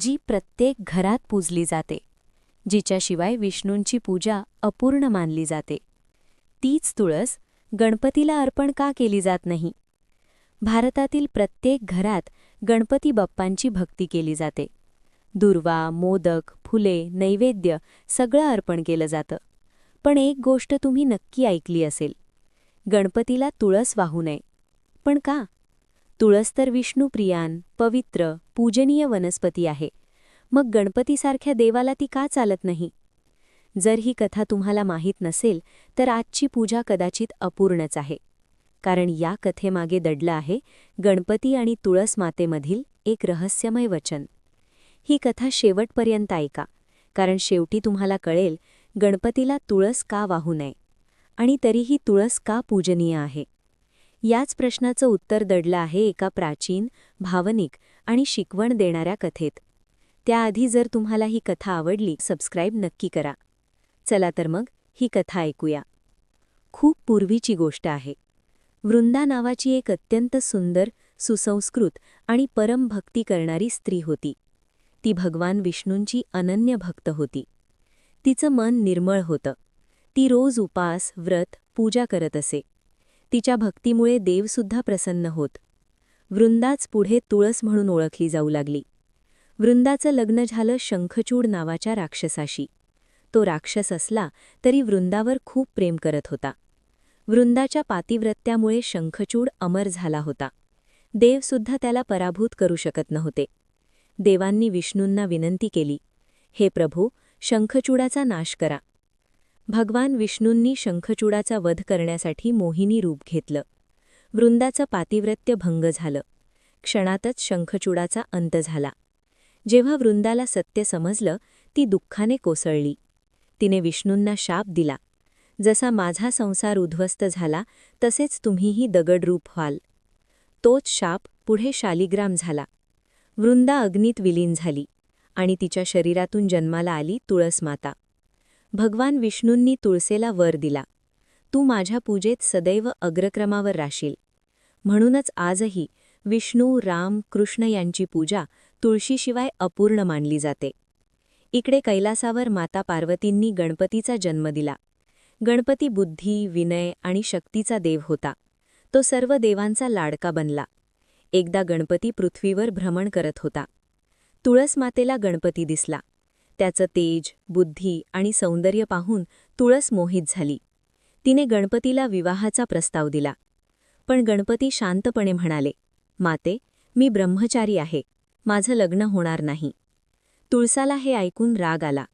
जी प्रत्येक घरात पूजली जाते जिच्याशिवाय विष्णूंची पूजा अपूर्ण मानली जाते. तीच तुळस गणपतीला अर्पण का केली जात नाही? भारतातील प्रत्येक घरात गणपती बाप्पांची भक्ती केली जाते. दुर्वा मोदक फुले नैवेद्य सगळं अर्पण केलं जातं. पण एक गोष्ट तुम्ही नक्की ऐकली असेल. गणपतीला तुळस वाहू नये. पण का? तुळस तर विष्णुप्रियान पवित्र पूजनीय वनस्पती आहे. मग गणपतीसारख्या देवाला ती का चालत नाही? जर ही कथा तुम्हाला माहीत नसेल तर आजची पूजा कदाचित अपूर्णच आहे. कारण या कथेमागे दडलं आहे गणपती आणि तुळस मातेमधील एक रहस्यमय वचन. ही कथा शेवटपर्यंत ऐका कारण शेवटी तुम्हाला कळेल गणपतीला तुळस का वाहू नये? आणि तरीही तुळस का पूजनीय आहे? याच प्रश्नाचं उत्तर दडलं आहे एका प्राचीन भावनिक आणि शिकवण देणाऱ्या कथेत. त्याआधी जर तुम्हाला ही कथा आवडली सबस्क्राईब नक्की करा. चला तर मग ही कथा ऐकूया. खूप पूर्वीची गोष्ट आहे. वृंदा नावाची एक अत्यंत सुंदर सुसंस्कृत आणि परमभक्ती करणारी स्त्री होती. ती भगवान विष्णूंची अनन्य भक्त होती. तिचं मन निर्मळ होतं. ती रोज उपास व्रत पूजा करत असे. तिच्या भक्तीमुळे देवसुद्धा प्रसन्न होत. वृंदाच पुढे तुळस म्हणून ओळखली जाऊ लागली. वृंदाचं लग्न झालं शंखचूड नावाच्या राक्षसाशी. तो राक्षस असला तरी वृंदावर खूप प्रेम करत होता. वृंदाच्या पातिव्रत्यामुळे शंखचूड अमर झाला होता. देवसुद्धा त्याला पराभूत करू शकत नव्हते. देवांनी विष्णूंना विनंती केली हे प्रभू शंखचूडाचा नाश करा. भगवान विष्णूंनी शंखचूडाचा वध करण्यासाठी मोहिनी रूप घेतलं. वृंदाचं पातिव्रत्य भंग झालं. क्षणातच शंखचूडाचा अंत झाला. जेव्हा वृंदाला सत्य समजलं ती दुःखाने कोसळली. तिने विष्णूंना शाप दिला. जसा माझा संसार उद्ध्वस्त झाला तसेच तुम्हीही दगडरूप व्हाल. तोच शाप पुढे शालिग्राम झाला. वृंदा अग्नीत विलीन झाली आणि तिच्या शरीरातून जन्माला आली तुळस माता भगवान विष्णूंनी तुळसेला वर दिला. तू माझ्या पूजेत सदैव अग्रक्रमावर राशील. म्हणूनच आजही विष्णू राम कृष्ण यांची पूजा तुळशीशिवाय अपूर्ण मानली जाते. इकडे कैलासावर माता पार्वतींनी गणपतीचा जन्म दिला. गणपती बुद्धी विनय आणि शक्तीचा देव होता. तो सर्व देवांचा लाडका बनला. एकदा गणपती पृथ्वीवर भ्रमण करत होता. तुळस मातेला गणपती दिसला. त्याचं तेज बुद्धी आणि सौंदर्य पाहून तुळस मोहित झाली. तिने गणपतीला विवाहाचा प्रस्ताव दिला. पण गणपती शांतपणे म्हणाले माते मी ब्रह्मचारी आहे. माझं लग्न होणार नाही. तुळसाला हे ऐकून राग आला.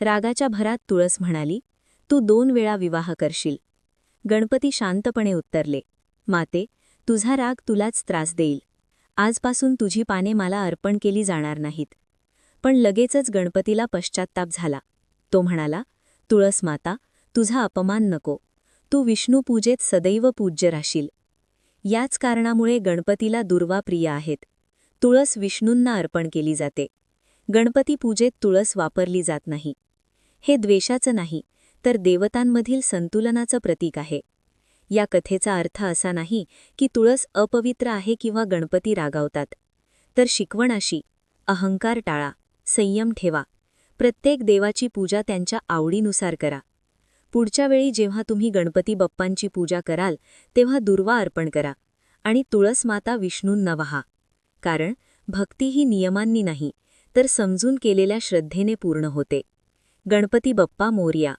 रागाच्या भरात तुळस म्हणाली तू दोन वेळा विवाह करशील. गणपती शांतपणे उत्तरले माते तुझा राग तुलाच त्रास देईल. आजपासून तुझी पाने मला अर्पण केली जाणार नाहीत. पण लगेचच गणपतीला पश्चात्ताप झाला. तो म्हणाला तुळस माता तुझा अपमान नको. तू विष्णुपूजेत सदैव पूज्य राशील याच कारणामुळे गणपतीला दुर्वा प्रिय आहेत. तुळस विष्णूंना अर्पण केली जाते. गणपती पूजेत तुळस वापरली जात नाही. हे द्वेषाचं नाही तर देवतांमधील संतुलनाचं प्रतीक आहे. या कथेचा अर्थ असा नाही की तुळस अपवित्र आहे किंवा गणपती रागावतात. तर शिकवण अशी अहंकार टाळा. संयम ठेवा. प्रत्येक देवाची पूजा त्यांच्या आवडीनुसार करा. पुढच्या वेळी जेव्हा तुम्ही गणपती बाप्पांची पूजा कराल तेव्हा दुर्वा अर्पण करा आणि तुळस माता विष्णूंना वहा कारण भक्ती ही नियमांनी नाही तर समजून केलेल्या श्रद्धेने पूर्ण होते. गणपती बप्पा मोर्या.